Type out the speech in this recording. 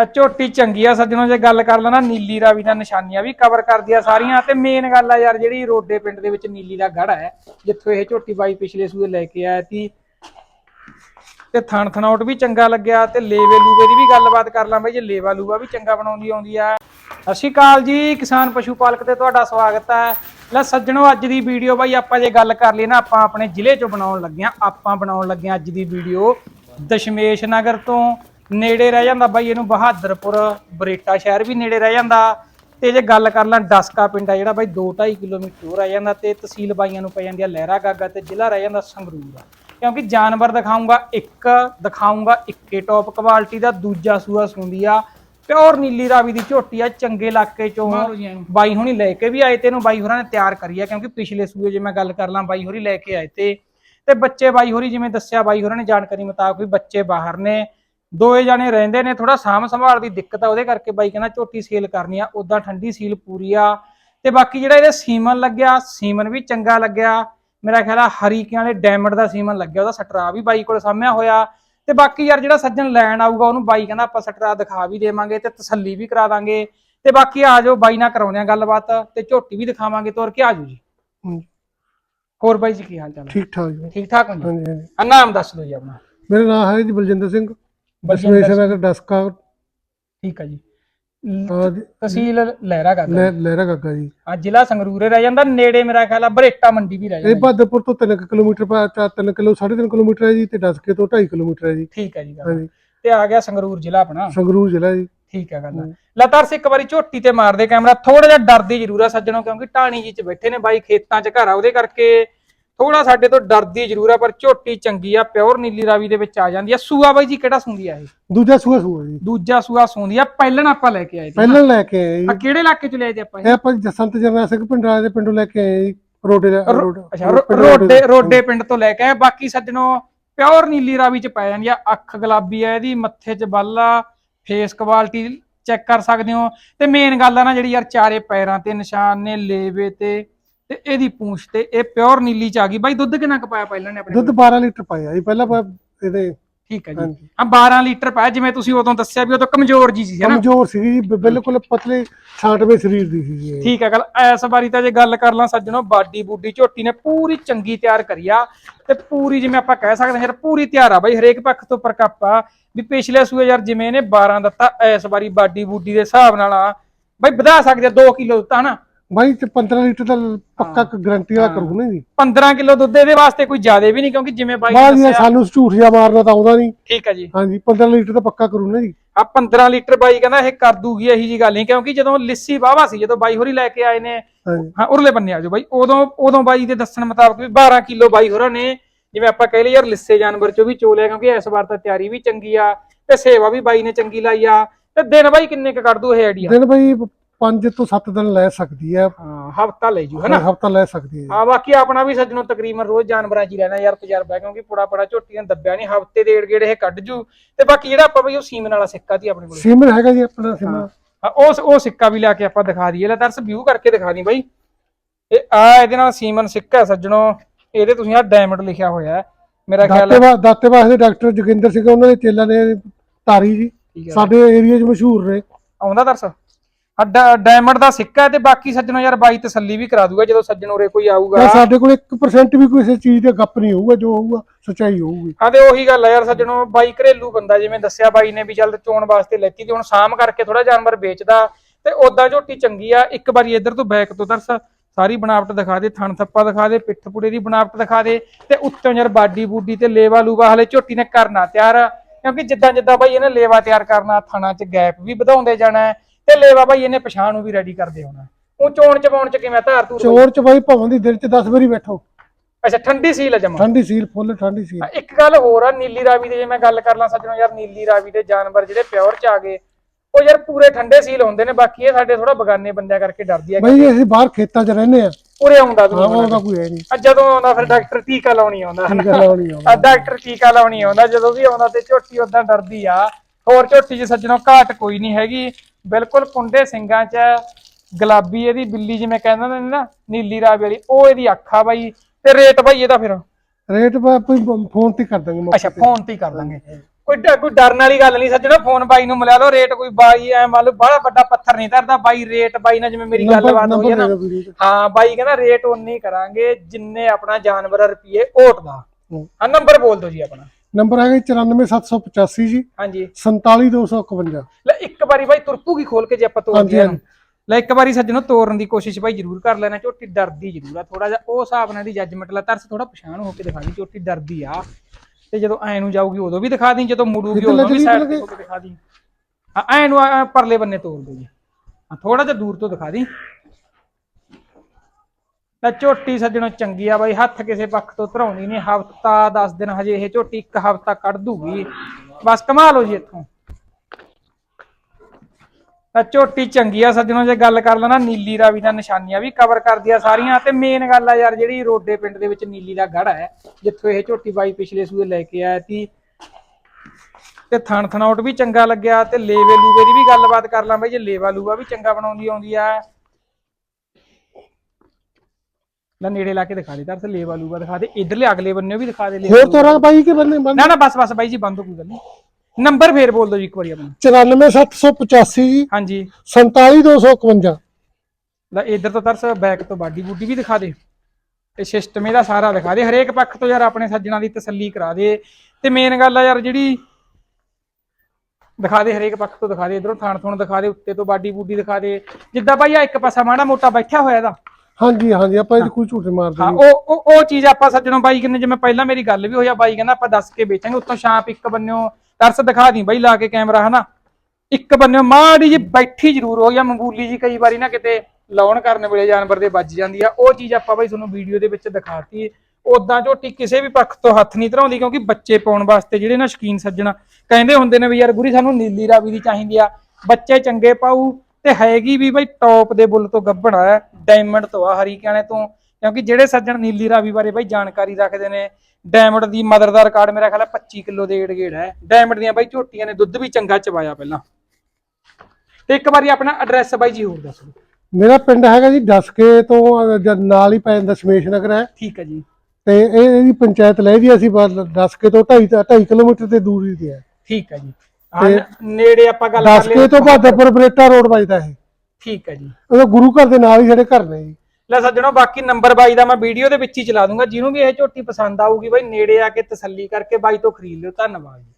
ਤਾਂ ਝੋਟੀ ਚੰਗੀ ਆ, ਸੱਜਣੋ ਜੇ ਗੱਲ ਕਰ ਲੈਣਾ, ਨੀਲੀ ਰਾਵੀ ਦਾ ਨਿਸ਼ਾਨੀਆਂ ਵੀ ਕਵਰ ਕਰਦੀ ਆ ਸਾਰੀਆਂ, ਤੇ ਮੇਨ ਗੱਲ ਆ ਯਾਰ ਜਿਹੜੀ ਰੋਡੇ ਪਿੰਡ ਦੇ ਵਿੱਚ ਨੀਲੀ ਦਾ ਗੜ ਹੈ, ਜਿੱਥੋਂ ਇਹ ਝੋਟੀ ਬਾਈ ਪਿਛਲੇ ਸੂਏ ਲੈ ਕੇ ਆਇਆ ਸੀ, ਤੇ ਥਣ ਥਣਾਉਟ ਵੀ ਚੰਗਾ ਲੱਗਿਆ, ਤੇ ਲੇਵੇ ਲੂਵੇ ਦੀ ਵੀ ਗੱਲਬਾਤ ਕਰ ਲਾਂ ਬਾਈ, ਜੇ ਲੇਵਾ ਲੂਵਾ ਵੀ ਚੰਗਾ ਬਣਾਉਂਦੀ ਆਉਂਦੀ ਆ। ਸਤਿ ਸ਼੍ਰੀ ਅਕਾਲ ਜੀ, ਕਿਸਾਨ ਪਸ਼ੂ ਪਾਲਕ ਤੇ ਤੁਹਾਡਾ ਸਵਾਗਤ ਹੈ ਲੈ ਸੱਜਣੋ, ਅੱਜ ਦੀ ਵੀਡੀਓ ਬਾਈ ਆਪਾਂ ਜੇ ਗੱਲ ਕਰ ਲਈ ਨਾ, ਆਪਾਂ ਆਪਣੇ ਜ਼ਿਲ੍ਹੇ ਚੋਂ ਬਣਾਉਣ ਲੱਗੇ ਆ ਆਪਾਂ ਬਣਾਉਣ ਲੱਗੇ ਆ ਅੱਜ ਦੀ ਵੀਡੀਓ ਦਸ਼ਮੇਸ਼ ਨਗਰ ਤੋਂ। ਨੇੜੇ ਰਹਿ ਜਾਂਦਾ ਬਾਈ ਇਹਨੂੰ ਬਹਾਦਰਪੁਰ ਬਰੇਟਾ ਸ਼ਹਿਰ ਵੀ ਨੇੜੇ ਰਹਿ ਜਾਂਦਾ। ਤੇ ਜੇ ਗੱਲ ਕਰ ਲਾਂ ਡਸਕਾ ਪਿੰਡ ਆ ਜਿਹੜਾ ਬਾਈ 2.5 ਕਿਲੋਮੀਟਰ ਹੋਰ ਰਹਿ ਜਾਂਦਾ ਤੇ ਤਹਿਸੀਲ ਬਾਈਆਂ ਨੂੰ ਪੈ ਜਾਂਦੀ ਆ ਲਹਿਰਾ ਗਾਗਾ ਤੇ ਜ਼ਿਲ੍ਹਾ ਰਹਿ ਜਾਂਦਾ ਸੰਗਰੂਰ। ਕਿਉਂਕਿ ਜਾਨਵਰ ਦਿਖਾਉਂਗਾ ਇੱਕ ਦਿਖਾਉਂਗਾ ਇੱਕੇ ਟੌਪ ਕੁਆਲਿਟੀ ਦਾ ਦੂਜਾ ਸੂਆ ਸੁੰਦੀ ਆ। ਪਿਓਰ ਨੀਲੀ ਰਾਵੀ ਦੀ ਝੋਟੀ ਆ ਚੰਗੇ ਇਲਾਕੇ ਚੋਂ ਬਾਈ ਹੁਣੀ ਲੈ ਕੇ ਵੀ ਆਏ ਤੇ ਇਹਨੂੰ ਬਾਈ ਹੋਰਾਂ ਨੇ ਤਿਆਰ ਕਰੀ ਆ ਕਿਉਂਕਿ ਪਿਛਲੇ ਸੂਏ ਜੇ ਮੈਂ ਗੱਲ ਕਰ ਲਾਂ ਬਾਈ ਹੋਰੀ ਲੈ ਕੇ ਆਏ ਤੇ। ਤੇ ਬੱਚੇ ਬਾਈ ਹੋਰੀ ਜਿਵੇਂ ਦੱਸਿਆ ਬਾਈ ਹੋਰਾਂ ਨੇ ਜਾਣਕਾਰੀ ਮੁਤਾਬਕ ਵੀ ਬੱਚੇ ਬਾਹਰ ਨੇ। ਦੋਏ ਜਾਣੇ ਰਹਿੰਦੇ ਨੇ ਥੋੜਾ ਸਾਂਭ ਸੰਭਾਲ ਦੀ ਦਿੱਕਤ ਆ ਉਹਦੇ ਕਰਕੇ ਬਾਈ ਕਹਿੰਦਾ ਝੋਟੀ ਸੇਲ ਕਰਨੀ ਆ ਉਦਾਂ ਠੰਡੀ ਸੀਲ ਪੂਰੀ ਆ। ਤੇ ਬਾਕੀ ਜਿਹੜਾ ਇਹਦੇ ਸੀਮਨ ਲੱਗਿਆ ਸੀਮਨ ਵੀ ਚੰਗਾ ਲੱਗਿਆ। ਮੇਰਾ ਖਿਆਲ ਆ ਹਰੀਕਿਆਂ ਵਾਲੇ ਡਾਇਮੰਡ ਦਾ ਸੀਮਨ ਲੱਗਿਆ ਉਹਦਾ ਸਟਰਾ ਵੀ ਬਾਈ ਕੋਲ ਸਾਹਮਣੇ ਹੋਇਆ। ਤੇ ਬਾਕੀ ਯਾਰ ਜਿਹੜਾ ਸੱਜਣ ਲੈਣ ਆਊਗਾ ਉਹਨੂੰ ਬਾਈ ਕਹਿੰਦਾ ਆਪਾਂ ਸਟਰਾ ਦਿਖਾ ਵੀ ਦੇਵਾਂਗੇ ਤੇ ਤਸੱਲੀ ਵੀ ਕਰਾ ਦਾਂਗੇ। ਤੇ ਬਾਕੀ ਆ ਜਾਓ ਬਾਈ ਨਾਲ ਕਰਾਉਂਦੇ ਆ ਗੱਲਬਾਤ ਤੇ ਝੋਟੀ ਵੀ ਦਿਖਾਵਾਂਗੇ ਤੋਰ ਕੇ ਆ ਜਾਓ ਜੀ। ਹੋਰ ਬਾਈ ਜੀ ਕੀ ਹਾਲ ਚਾਲ ਠੀਕ ਠਾਕ ਜੀ। ਠੀਕ ਠਾਕ ਹੋ ਜੀ? ਹਾਂਜੀ ਨਾਮ ਦੱਸ ਦਿਓ ਜੀ ਆਪਣਾ। ਮੇਰਾ ਨਾਮ ਹੈ ਜੀ ਬਲਜਿੰਦਰ ਸਿੰਘ। ਨਗਰ ਡਸਕਾ ਠੀਕ ਹੈ ਜੀ। ਲ- ਆਹ ਜੀ, ਤਹਿਸੀਲ ਲਹਿਰਾ ਗਾ ਲੈ- ਲਹਿਰਾ ਕਾਕਾ ਜੀ। ਆ ਜ਼ਿਲ੍ਹਾ ਸੰਗਰੂਰੇ ਰਹਿ ਜਾਂਦਾ ਨੇੜੇ ਮੇਰਾ ਖਿਆਲ ਆ ਬਰੇਟਾ ਮੰਡੀ ਵੀ ਰਹਿ ਇਹ ਜਾਂਦਾ ਤੋਂ 3 ਕਿਲੋਮੀਟਰ ਪਾ 3 ਕਿਲੋ 3.5 ਕਿਲੋਮੀਟਰ ਹੈ ਜੀ ਤੇ ਡਸਕੇ ਤੋਂ 2.5 ਕਿਲੋਮੀਟਰ ਹੈ ਜੀ। ਠੀਕ ਹੈ ਜੀ ਗੱਲ। ਹਾਂਜੀ। ਤੇ ਆ ਗਿਆ ਸੰਗਰੂਰ ਜ਼ਿਲ੍ਹਾ ਆਪਣਾ। ਸੰਗਰੂਰ ਜ਼ਿਲ੍ਹਾ ਜੀ। ਠੀਕ ਹੈ। ਗੱਲ ਲਤਾਰਸ ਇੱਕ ਵਾਰੀ ਝੋਟੀ ਤੇ ਮਾਰਦੇ ਕੈਮਰਾ ਥੋੜਾ ਜਿਹਾ ਡਰਦੀ ਜ਼ਰੂਰ ਆ ਸੱਜਣੋ ਕਿਉਂਕਿ ਢਾਣੀ ਜੀ ਚ ਬੈਠੇ ਨੇ ਬਾਈ ਖੇਤਾਂ ਚ ਘਰ ਆ ਉਹਦੇ ਕਰਕੇ ਥੋੜਾ ਸਾਡੇ ਤੋਂ ਡਰਦੀ ਜ਼ਰੂਰ ਆ ਪਰ ਝੋਟੀ ਚੰਗੀ ਆ ਪਿਓਰ ਨੀਲੀ ਰਾਵੀ ਦੇ ਵਿੱਚ ਆ ਜਾਂਦੀ ਆ। ਸੂਆ ਬਾਈ ਜੀ ਕਿਹੜਾ ਸੁੰਦੀ ਆ ਇਹ? ਦੂਜਾ ਸੂਆ ਸੂਆ ਜੀ। ਦੂਜਾ ਸੂਆ ਸੁੰਦੀ ਆ ਪਹਿਲਣ ਆਪਾਂ ਲੈ ਕੇ ਆਏ ਸੀ। ਪਹਿਲਾਂ ਲੈ ਕੇ ਆਏ ਆ ਜੀ। ਕਿਹੜੇ ਇਲਾਕੇ ਚ ਲਿਆਏ ਤੇ ਆਪਾਂ ਇਹ? ਇਹ? ਆਪਾਂ ਜਸੰਤ ਜਰਨੈਲ ਸਿੰਘ ਪਿੰਡਾਂ ਦੇ ਪਿੰਡੋਂ ਲੈ ਕੇ ਆਏ ਜੀ ਰੋਡੇ ਦਾ ਰੋ- ਰੋਡ ਅੱਛਾ ਰੋ- ਪਿੰਡ ਰੋਡੇ ਰੋਡੇ ਪਿੰਡ ਤੋਂ ਲੈ ਕੇ ਆਏ। ਬਾਕੀ ਸੱਜਣੋ ਪਿਓਰ ਨੀਲੀ ਰਾਵੀ ਚ ਪੈ ਜਾਂਦੀ ਆ ਅੱਖ ਗੁਲਾਬੀ ਆ ਇਹਦੀ ਮੱਥੇ 'ਚ ਬੱਲਾ ਫੇਸ ਕੁਆਲਿਟੀ ਚੈੱਕ ਕਰ ਸਕਦੇ ਹੋ। ਤੇ ਮੇਨ ਗੱਲ ਆ ਨਾ ਜਿਹੜੀ ਯਾਰ ਚਾਰੇ ਪੈਰਾਂ ਤੇ ਨਿਸ਼ਾਨ ਨੇ ਲੇਵੇ ਤੇ। ਤੇ ਇਹਦੀ ਪੂੰਛ ਤੇ ਇਹ ਪਿਓਰ ਨੀਲੀ ਚ ਆ ਗਈ। ਬਾਈ ਦੁੱਧ ਕਿੰਨਾ ਕੁ ਪਾਇਆ ਪਹਿਲਾਂ ਨੇ ਆਪਣੇ ਦੁੱਧ 12 ਲੀਟਰ ਪਾਇਆ ਜੀ। ਪਹਿਲਾਂ ਪਾ- ਇਹਦੇ ਠੀਕ ਹੈ ਜੀ। ਹਾਂਜੀ। ਆ 12 ਲੀਟਰ ਪਾਇਆ ਜਿਵੇਂ ਤੁਸੀਂ ਉਦੋਂ ਦੱਸਿਆ ਵੀ ਉਦੋਂ ਕਮਜ਼ੋਰ ਜੀ ਸੀ ਹੈ ਨਾ? ਕਮਜ਼ੋਰ ਸੀ ਜੀ। ਬ- ਬਿਲਕੁਲ ਪਤਲੇ ਛਾਂਟਵੇਂ ਸਰੀਰ ਦੀ ਸੀ ਜੀ ਇਹ। ਠੀਕ ਹੈ ਗੱਲ ਐਸ ਵਾਰੀ ਤਾਂ ਜੇ ਗੱਲ ਕਰ ਲਾਂ ਸੱਜਣੋ ਬਾਡੀ ਬੂਡੀ ਝੋਟੀ ਨੇ ਪੂਰੀ ਚੰਗੀ ਤਿਆਰ ਕਰੀ ਆ ਤੇ ਪੂਰੀ ਜਿਵੇਂ ਆਪਾਂ ਕਹਿ ਸਕਦੇ ਹਾਂ ਯਾਰ ਪੂਰੀ ਤਿਆਰ ਆ ਬਾਈ। ਹਰੇਕ ਪੱਖ ਤੋਂ ਪ੍ਰਕੱਪ ਵੀ ਪਿਛਲੇ ਸੂਏ ਯਾਰ ਜਿਵੇਂ ਇਹਨੇ 12 ਦਿੱਤਾ ਐਸ ਵਾਰੀ ਬਾਡੀ ਬੂਡੀ ਦੇ ਹਿਸਾਬ ਨਾਲ ਆ। ਬਾਈ ਵਧਾ ਸਕਦੇ ਆ 2 ਕਿਲੋ ਦਿੱਤਾ ਹਨਾ ਬਾਈ ਤੇ 15 ਲੀਟਰ ਦਾ ਪੱਕਾ ਗਾਰੰਟੀ ਵਾਲਾ ਕਰੂ ਨਾ ਜੀ। 15 ਕਿਲੋ ਦੁੱਧ ਇਹਦੇ ਵਾਸਤੇ ਕੋਈ ਜ਼ਿਆਦਾ ਵੀ ਨਹੀਂ ਕਿਉਂਕਿ ਜਿਵੇਂ ਬਾਈ ਜੀ ਦੱਸਿਆ। ਸਾਨੂੰ ਝੂਠ ਜਿਹਾ ਮਾਰਨਾ ਤਾਂ ਆਉਂਦਾ ਨਹੀਂ। ਠੀਕ ਹੈ ਜੀ। ਹਾਂਜੀ 15 ਲੀਟਰ ਤਾਂ ਪੱਕਾ ਕਰੂ ਨਾ ਜੀ। ਆ 15 ਲੀਟਰ ਬਾਈ ਕਹਿੰਦਾ ਇਹ ਕਰ ਦੂਗੀ ਇਹੀ ਜੀ ਗੱਲ ਨਹੀਂ ਕਿਉਂਕਿ ਜਦੋਂ ਲਿੱਸੀ ਵਾਵਾ ਸੀ ਜਦੋਂ ਬਾਈ ਹੋਰੀ ਲੈ ਕੇ ਆਏ ਨੇ ਹਾਂ ਉਰਲੇ ਬੰਨੇ ਆ ਜਾਓ ਬਾਈ। ਉਦੋਂ ਉਦੋਂ ਬਾਈ ਦੇ ਦੱਸਣ ਮੁਤਾਬਕ ਵੀ 12 ਕਿਲੋ ਬਾਈ ਹੋਰਾਂ ਨੇ ਜਿਵੇਂ ਆਪਾਂ ਕਹਿ ਲਈ ਯਾਰ ਲਿੱਸੇ ਜਾਨਵਰ ਚੋਂ ਵੀ ਚੋਲਿਆ ਕਿਉਂਕਿ ਇਸ ਵਾਰ ਤਾਂ ਤਿਆਰੀ ਵੀ ਚੰਗੀ ਆ ਤੇ ਸੇਵਾ ਵੀ ਬਾਈ ਨੇ ਚੰਗੀ ਲਾਈ ਆ ਤੇ ਦਿਨ ਬਾਈ ਕਿੰਨੇ ਕ ਕੱਢ ਦੂ ਇਹ ਆਈਡੀਆ ਦਿਨ ਬਾਈ 5 ਤੋਂ 7 ਦਿਨ ਲੈ ਸਕਦੀ ਹੈ। ਹਾਂ ਹਫਤਾ ਲੈ ਜੂ ਹੈਨਾ? ਹਫਤਾ ਲੈ ਸਕਦੀ ਹੈ ਹਾਂ ਬਾਕੀ ਆਪਣਾ ਵੀ ਸੱਜਣੋਂ ਤਕਰੀਬਨ ਰੋਜ਼ ਜਾਨਵਰਾਂ 'ਚ ਹੀ ਰਹਿਣਾ ਯਾਰ ਤਜਰਬਾ ਕਿਉਂਕਿ ਪੁੜਾ ਪੜਾ ਝੋਟੀਆਂ ਦੱਬਿਆ ਨਹੀਂ ਹਫ਼ਤੇ ਦੇ ਗੇੜ ਇਹ ਕੱਢ ਜੂ। ਤੇ ਬਾਕੀ ਜਿਹੜਾ ਆਪਾਂ ਬਈ ਉਹ ਸੀਮਨ ਵਾਲਾ ਸਿੱਕਾ ਸੀ ਆਪਣੇ ਕੋਲ। ਸਿਮਰ ਹੈਗਾ ਜੀ ਆਪਣਾ ਸਿਮਰ ਹਾਂ ਉਹ ਉਹ ਸਿੱਕਾ ਵੀ ਲਿਆ ਕੇ ਆਪਾਂ ਦਿਖਾ ਦਈਏ। ਲੈ ਦਰਸ ਵਿਊ ਕਰਕੇ ਦਿਖਾ ਦੀ ਬਾਈ। ਇਹ ਆ ਇਹਦੇ ਨਾਲ ਸੀਮਨ ਸਿੱਕਾ ਸੱਜਣੋ। ਇਹਦੇ ਤੁਸੀਂ ਆ ਡਾਇਮੰਡ ਲਿਖਿਆ ਹੋਇਆ ਹੈ। ਮੇਰਾ ਖਿਆਲ ਹੈ ਦਾਤੇਵਾ ਦਾਤੇਵਾਸ ਦੇ ਡਾਕਟਰ ਜੋਗਿੰਦਰ ਸਿੰਘ ਉਹਨਾਂ ਦੇ ਚੇਲਾ ਨੇ ਤਾਰੀ ਜੀ। ਸਾਡੇ ਏਰੀਆ 'ਚ ਮਸ਼ਹੂਰ ਨੇ। ਆਉਂਦਾ ਦਰਸ ਆ ਡਾਇਮੰਡ ਦਾ ਸਿੱਕਾ ਹੈ ਤੇ ਬਾਕੀ ਸੱਜਣੋ ਯਾਰ ਬਾਈ ਤਸੱਲੀ ਵੀ ਕਰਾ ਦੂਗਾ ਜਦੋਂ ਸੱਜਣ ਉਰੇ ਕੋਈ ਆਊਗਾ। ਤੇ ਸਾਡੇ ਕੋਲ 1% ਵੀ ਕਿਸੇ ਚੀਜ਼ ਦਾ ਗੱਪ ਨਹੀਂ ਹੋਊਗਾ ਜੋ ਹੋਊਗਾ ਸੱਚਾਈ ਹੋਊਗੀ। ਹਾਂ ਤੇ ਉਹੀ ਗੱਲ ਹੈ ਯਾਰ ਸੱਜਣੋ ਬਾਈ ਘਰੇਲੂ ਬੰਦਾ ਜਿਵੇਂ ਦੱਸਿਆ ਬਾਈ ਨੇ ਵੀ ਚੱਲ ਚੋਣ ਵਾਸਤੇ ਲੈਤੀ ਤੇ ਹੁਣ ਸਾਮ ਕਰਕੇ ਥੋੜਾ ਜਾਨਵਰ ਵੇਚਦਾ ਤੇ ਉਦਾਂ ਝੋਟੀ ਚੰਗੀ ਆ ਇੱਕ ਵਾਰੀ ਇੱਧਰ ਤੋਂ ਬੈਕ ਤੋਂ ਦਰਸ ਸਾਰੀ ਬਣਾਵਟ ਦਿਖਾ ਦੇ ਥਣ ਥੱਪਾ ਦਿਖਾ ਦੇ ਪਿੱਠ ਪੁੜੇ ਦੀ ਬਣਾਵਟ ਦਿਖਾ ਦੇ ਤੇ ਉੱਤੋਂ ਯਾਰ ਬਾਡੀ ਬੂਡੀ ਤੇ ਲੇਵਾ ਲੂਵਾ ਹਲੇ ਝੋਟੀ ਨੇ ਕਰਨਾ ਤਿਆਰ ਕਿਉਂਕਿ ਜਿੱਦਾਂ ਜਿੱਦਾਂ ਬਾਈ ਇਹਨੇ ਲੇਵਾ ਤਿਆਰ ਕਰਨਾ ਥਣਾ 'ਚ ਗੈਪ ਵੀ ਵਧਾਉਂਦੇ ਜਾਣਾ ਹੈ ਤੇ ਲੇਵਾ ਬਾਈ ਇਹਨੇ ਪਛਾਣ ਨੂੰ ਵੀ ਰੈਡੀ ਕਰਦੇ ਹੋਣਾ। ਉਹ ਚੋਣ ਚਵਾਉਣ 'ਚ ਕਿਵੇਂ ਧਾਰ ਤੂਰ? ਚੋਰ ਚ ਬਾਈ ਭਵਨ ਦੀ ਦਿਨ 'ਚ 10 ਵਾਰੀ ਬੈਠੋ। ਅੱਛਾ ਠੰਡੀ ਸੀਲ ਜਮਾ? ਠੰਡੀ ਸੀਲ ਫੁੱਲ ਠੰਡੀ ਸੀਲ। ਇੱਕ ਗੱਲ ਹੋਰ ਆ ਨੀਲੀ ਰਾਵੀ ਦੇ ਜੇ ਮੈਂ ਗੱਲ ਕਰ ਲਾਂ ਸੱਜਣੋ ਯਾਰ ਨੀਲੀ ਰਾਵੀ ਦੇ ਜਾਨਵਰ ਜਿਹੜੇ ਪਿਓਰ ਚ ਆ ਗਏ ਉਹ ਯਾਰ ਪੂਰੇ ਠੰਡੇ ਸੀਲ ਹੁੰਦੇ ਨੇ ਬਾਕੀ ਇਹ ਸਾਡੇ ਥੋੜਾ ਬਗਾਨੇ ਬੰਦਿਆਂ ਕਰਕੇ ਡਰਦੀ ਆ ਬਾਈ ਅਸੀਂ ਬਾਹਰ ਖੇਤਾਂ 'ਚ ਰਹਿੰਦੇ ਆ। ਉਰੇ ਆਉਂਦਾ ਤੂੰ ਉਹਦਾ ਕੋਈ ਹੈ ਨਹੀਂ। ਆ ਜਦੋਂ ਆਉਂਦਾ ਫਿਰ ਡਾਕਟਰ ਟੀਕਾ ਲਾਉਣੀ ਆਉਂਦਾ। ਹੈ ਲਾਉਣੀ ਆਉਂਦਾ। ਆ ਡਾਕਟਰ ਟੀਕਾ ਲਾਉਣੀ ਆਉਂਦਾ ਜਦੋਂ ਵੀ ਆਉਂਦਾ ਤੇ ਝੋਟੀ ਉਦਾਂ ਡਰਦੀ ਆ। ਹੋਰ ਝੋਟੀ 'ਚ ਸੱਜਣੋ ਘਾਟ ਕੋਈ ਨਹੀਂ ਹੈਗੀ। ਬਿਲਕੁਲ ਕੁੰਡੇ ਸਿੰਘਾਂ 'ਚ ਗੁਲਾਬੀ ਇਹਦੀ ਬਿੱਲੀ ਜਿਵੇਂ ਕਹਿੰਦੇ ਨੇ ਨਾ ਨੀਲੀ ਰਾਵੀ ਵਾਲੀ ਉਹ ਇਹਦੀ ਅੱਖ ਆ ਬਾਈ। ਤੇ ਰੇਟ ਬਾਈ ਇਹਦਾ ਫਿਰ? ਰੇਟ ਕੋਈ ਫੋਨ ਤੇ ਕਰ ਦਾਂਗੇ ਮੌਕੇ ਅੱਛਾ ਫੋਨ ਤੇ ਹੀ ਕਰ ਦਾਂਗੇ। ਕੋਈ ਡ- ਕੋਈ ਡਰਨ ਵਾਲੀ ਗੱਲ ਨਹੀਂ ਸੱਜਣੋ ਫੋਨ ਬਾਈ ਨੂੰ ਮਿਲਾ ਲਓ ਰੇਟ ਕੋਈ ਬਾਈ ਐ ਮੰਨ ਲਓ ਬੜਾ ਵੱਡਾ ਪੱਥਰ ਨਹੀਂ ਧਰਦਾ। ਬਾਈ ਰੇਟ ਬਾਈ ਨਾਲ ਜਿਵੇਂ ਮੇਰੀ ਨੰਬਰ ਗੱਲਬਾਤ ਹੋਈ ਹੈ ਨੰਬਰ ਨਾ ਦੇ ਦਿਓ। ਹਾਂ ਬਾਈ ਕਹਿੰਦਾ ਰੇਟ ਉਨੀ ਕਰਾਂਗੇ ਜਿੰਨੇ ਆਪਣਾ ਜਾਨਵਰ ਰੁਪਏ ਓਟਦਾ ਹੂੰ। ਹਾਂ ਨੰਬਰ ਬੋਲ ਦਿਓ ਜੀ ਆਪਣਾ। ਨੰਬਰ ਹੈਗਾ ਜੀ 94785 ਜੀ। ਹਾਂਜੀ। 47251 ਲੈ ਇੱਕ ਵਾਰੀ ਬਾਈ ਤੁਰਪੂਗੀ ਖੋਲ ਕੇ ਜੇ ਆਪਾਂ ਤੋੜ ਹਾਂਜੀ, ਦਿਆਂ ਲੈ ਇੱਕ ਵਾਰੀ ਸੱਜਣੋ ਤੋੜਨ ਦੀ ਕੋਸ਼ਿਸ਼ ਬਾਈ ਜ਼ਰੂਰ ਕਰ ਲੈਣਾ ਝੋਟੀ ਡਰਦੀ ਜ਼ਰੂਰ ਆ। ਥੋੜਾ ਜਿਹਾ ਉਹ ਹਿਸਾਬ ਨਾਲ ਦੀ ਜੱਜਮੈਂਟ ਲਾ ਤਰਸ ਥੋੜਾ ਪਛਾਣ ਹੋ ਕੇ ਦਿਖਾ ਦੀ ਝੋਟੀ ਡਰਦੀ ਆ। ਤੇ ਜਦੋਂ ਐ ਨੂੰ ਜਾਊਗੀ ਉਦੋਂ ਵੀ ਦਿਖਾ ਦੀ ਜਦੋਂ ਮੁੜੂਗੀ ਉਦੋਂ ਵੀ ਸਾਈਡ। ਤੇ ਹੋ ਕੇ ਦਿਖਾ ਦੀ ਹਾਂ ਐ ਨੂੰ ਪਰਲੇ ਬੰਨੇ ਤੋੜ ਦੋ ਜੀ। ਹਾਂ ਥੋੜਾ ਜਿਹਾ ਦੂਰ ਤੋਂ ਦਿਖਾ ਦੀ ਲੈ ਝੋਟੀ ਸੱਜਣੋ ਚੰਗੀ ਆ ਬਾਈ, ਹੱਥ ਕਿਸੇ ਪੱਖ ਤੋਂ ਧਰਾਉਣੀ ਨਹੀਂ ਹਫਤਾ 10 ਦਿਨ ਹਜੇ ਇਹ ਝੋਟੀ ਇੱਕ ਹਫਤਾ ਕੱਢ ਦੂਗੀ। ਬਸ ਕਮਾ ਲਓ ਜੀ ਇੱਥੋਂ। ਤਾਂ ਝੋਟੀ ਚੰਗੀ ਆ ਸੱਜਣੋ, ਜੇ ਗੱਲ ਕਰ ਲੈਣਾ, ਨੀਲੀ ਰਾਵੀ ਦਾ ਨਿਸ਼ਾਨੀਆਂ ਵੀ ਕਵਰ ਕਰਦੀ ਆ ਸਾਰੀਆਂ। ਤੇ ਮੇਨ ਗੱਲ ਆ ਯਾਰ ਜਿਹੜੀ ਰੋਡੇ ਪਿੰਡ ਦੇ ਵਿੱਚ ਨੀਲੀ ਦਾ ਗੜਾ ਹੈ, ਜਿੱਥੋਂ ਇਹ ਝੋਟੀ ਬਾਈ ਪਿਛਲੇ ਸੂਏ ਲੈ ਕੇ ਆਇਆ ਸੀ। ਤੇ ਥਣ ਥਣਾਉਟ ਵੀ ਚੰਗਾ ਲੱਗਿਆ, ਤੇ ਲੇਵੇ ਲੂਵੇ ਦੀ ਵੀ ਗੱਲਬਾਤ ਕਰ ਲਾਂ ਬਾਈ, ਜੇ ਲੇਵਾ ਲੂਵਾ ਵੀ ਚੰਗਾ ਬਣਾਉਂਦੀ ਆਉਂਦੀ ਆ। ਲੈ ਨੇੜੇ ਲਾ ਕੇ ਦਿਖਾ ਦੇ ਤਰਸ ਲੇਵਾ ਲੂਵਾ ਦਿਖਾ ਦੇ ਇਧਰਲੇ ਅਗਲੇ ਬੰਨੇ ਵੀ ਦਿਖਾ ਦੇ ਲੇਵਾ ਹੋਰ। ਤੋਰਾ ਬਾਈ ਕੇ ਬੰਦੇ ਨਾ ਨਾ ਬਸ ਬਸ ਬਾਈ ਜੀ ਬੰਦ ਕੋਈ ਗੱਲ। ਨਹੀਂ ਨੰਬਰ ਫੇਰ ਬੋਲ ਦਿਓ ਜੀ ਇੱਕ ਵਾਰੀ ਆਪਣਾ। 94785 ਜੀ ਹਾਂਜੀ। 47251 ਲੈ ਇਧਰ ਤੋਂ ਤਰਸ ਬੈਕ ਤੋਂ ਬਾਡੀ ਬੂਡੀ ਵੀ ਦਿਖਾ ਦੇ। ਤੇ ਸਿਸਟਮ ਇਹਦਾ ਸਾਰਾ ਦਿਖਾ ਦੇ। ਹਰੇਕ ਪੱਖ ਤੋਂ ਯਾਰ ਆਪਣੇ ਸੱਜਣਾ ਦੀ ਤਸੱਲੀ ਕਰਾ ਦੇ। ਤੇ ਮੇਨ ਗੱਲ ਆ ਯਾਰ ਜਿਹੜੀ ਦਿਖਾ ਦੇ ਹਰੇਕ ਪੱਖ ਤੋਂ ਦਿਖਾ ਦੇ। ਇਧਰੋਂ ਥਾਣ ਥੁਣ ਦਿਖਾ ਦੇ ਉੱਤੇ ਤੋਂ ਬਾਡੀ ਬੂਡੀ ਦਿਖਾ ਦੇ। ਜਿੱਦਾਂ ਬਾਈ ਆ ਇੱਕ ਪਾਸਾ ਮਾੜਾ ਮੋਟਾ ਬੈਠਾ ਹੋਇਆ ਇਹਦਾ। ਹਾਂਜੀ ਹਾਂਜੀ ਆਪਾਂ ਇਹ 'ਚ ਕੋਈ ਝੂਠ ਨਹੀਂ ਮਾਰਦੇ ਹਾਂ। ਉਹ ਉਹ ਉਹ ਚੀਜ਼ ਆਪਾਂ ਸੱਜਣੋਂ ਬਾਈ ਕਹਿੰਦੇ ਜਿਵੇਂ ਪਹਿਲਾਂ ਮੇਰੀ ਗੱਲ ਵੀ ਹੋਇਆ ਬਾਈ ਕਹਿੰਦਾ ਆਪਾਂ ਦੱਸ ਕੇ ਵੇਚਾਂਗੇ ਉੱਤੋਂ ਛਾਂਪ ਇੱਕ ਬੰਨਿਓ ਤਰਸ ਦਿਖਾ ਦੀ ਬਾਈ ਲਾ ਕੇ ਕੈਮਰਾ ਹਨਾ? ਇੱਕ ਬੰਨਿਓ ਮਾੜੀ ਜੀ ਬੈਠੀ ਜ਼ਰੂਰ ਹੋ ਜਾਂ ਮੰਗੂਲੀ ਜੀ ਕਈ ਵਾਰੀ ਨਾ ਕਿਤੇ ਲਾਉਣ ਕਰਨ ਵੇਲੇ ਜਾਨਵਰ ਦੇ ਵੱਜ ਜਾਂਦੀ ਆ ਉਹ ਚੀਜ਼ ਆਪਾਂ ਬਾਈ ਤੁਹਾਨੂੰ ਵੀਡੀਓ ਦੇ ਵਿੱਚ ਦਿਖਾਤੀ ਉਦਾਂ ਝੋਟੀ ਕਿਸੇ ਵੀ ਪੱਖ ਤੋਂ ਹੱਥ ਨਹੀਂ ਧਰਾਉਂਦੀ ਕਿਉਂਕਿ ਬੱਚੇ ਪਾਉਣ ਵਾਸਤੇ ਜਿਹੜੇ ਨਾ ਸ਼ਕੀਨ ਸੱਜਣਾ ਕਹਿੰਦੇ ਹੁੰਦੇ ਨੇ ਵੀ ਯਾਰ ਗੁਰੀ ਸਾਨੂੰ ਨੀਲੀ ਰਾਵੀ ਦੀ ਚਾਹੀਦੀ ਆ ਬੱਚੇ ਚੰਗੇ ਪਾਉ ਤੇ ਹੈਗੀ ਵੀ ਬਾਈ ਟੌਪ ਦੇ ਬੁੱਲ ਤੋਂ ਗੱਭਣਾ ਹੈ ਡਾਇਮੰਡ ਤੋਂ ਆ ਹਰੀਕਿਆਣੇ ਤੋਂ। ਕਿਉਂਕਿ ਜਿਹੜੇ ਸੱਜਣ ਨੀਲੀ ਰਾਵੀ ਬਾਰੇ ਬਾਈ ਜਾਣਕਾਰੀ ਰੱਖਦੇ ਨੇ ਡਾਇਮੰਡ ਦੀ ਮਦਰ ਦਾ ਰਿਕਾਰਡ ਮੇਰਾ ਖਿਆਲ ਹੈ 25 ਕਿਲੋ ਦੇ ਏੜ ਗੇੜ ਹੈ। ਡਾਇਮੰਡ ਦੀਆਂ ਬਾਈ ਝੋਟੀਆਂ ਨੇ ਦੁੱਧ ਵੀ ਚੰਗਾ ਚਵਾਇਆ ਪਹਿਲਾਂ। ਤੇ ਇੱਕ ਵਾਰੀ ਆਪਣਾ ਐਡਰੈਸ ਬਾਈ ਜੀ ਹੋਰ ਦੱਸੋ। ਮੇਰਾ ਪਿੰਡ ਹੈਗਾ ਜੀ ਡਸਕੇ ਤੋਂ ਨਾਲ ਹੀ ਪੈ ਜਾਂਦਾ ਸਮੇਸ਼ ਨਗਰ ਹੈ। ਠੀਕ ਹੈ ਜੀ। ਤੇ ਇਹ ਇਹਦੀ ਪੰਚਾਇਤ ਲੈ ਦੀ ਅਸੀਂ ਬਸ ਡਸਕੇ ਤੋਂ 2.5 2.5 ਕਿਲੋਮੀਟਰ ਦੀ ਦੂਰੀ ਤੇ ਹੈ। ਠੀਕ ਹੈ ਜੀ। ਹਾਂ, ਨੇੜੇ ਆਪਾਂ ਗੱਲ ਕਰ ਤੋਂ ਬਹਾਦਰਪੁਰ ਬਰੇਟਾ ਰੋਡ ਵੱਜਦਾ ਇਹ। ਠੀਕ ਹੈ ਜੀ। ਉਹ ਗੁਰੂ ਘਰ ਦੇ ਨਾਲ ਹੀ ਸਾਡੇ ਘਰ ਨੇ ਜੀ। ਲੈ ਸੱਜਣੋ ਬਾਕੀ ਨੰਬਰ ਬਾਈ ਦਾ ਮੈਂ ਵੀਡੀਓ ਦੇ ਵਿੱਚ ਹੀ ਚਲਾ ਦੂੰਗਾ। ਜਿਹਨੂੰ ਵੀ ਇਹ ਝੋਟੀ ਪਸੰਦ ਆਊਗੀ ਬਾਈ ਨੇੜੇ ਆ ਕੇ ਤਸੱਲੀ ਕਰਕੇ ਬਾਈ ਤੋਂ ਖਰੀਦ ਲਿਓ। ਧੰਨਵਾਦ ਜੀ।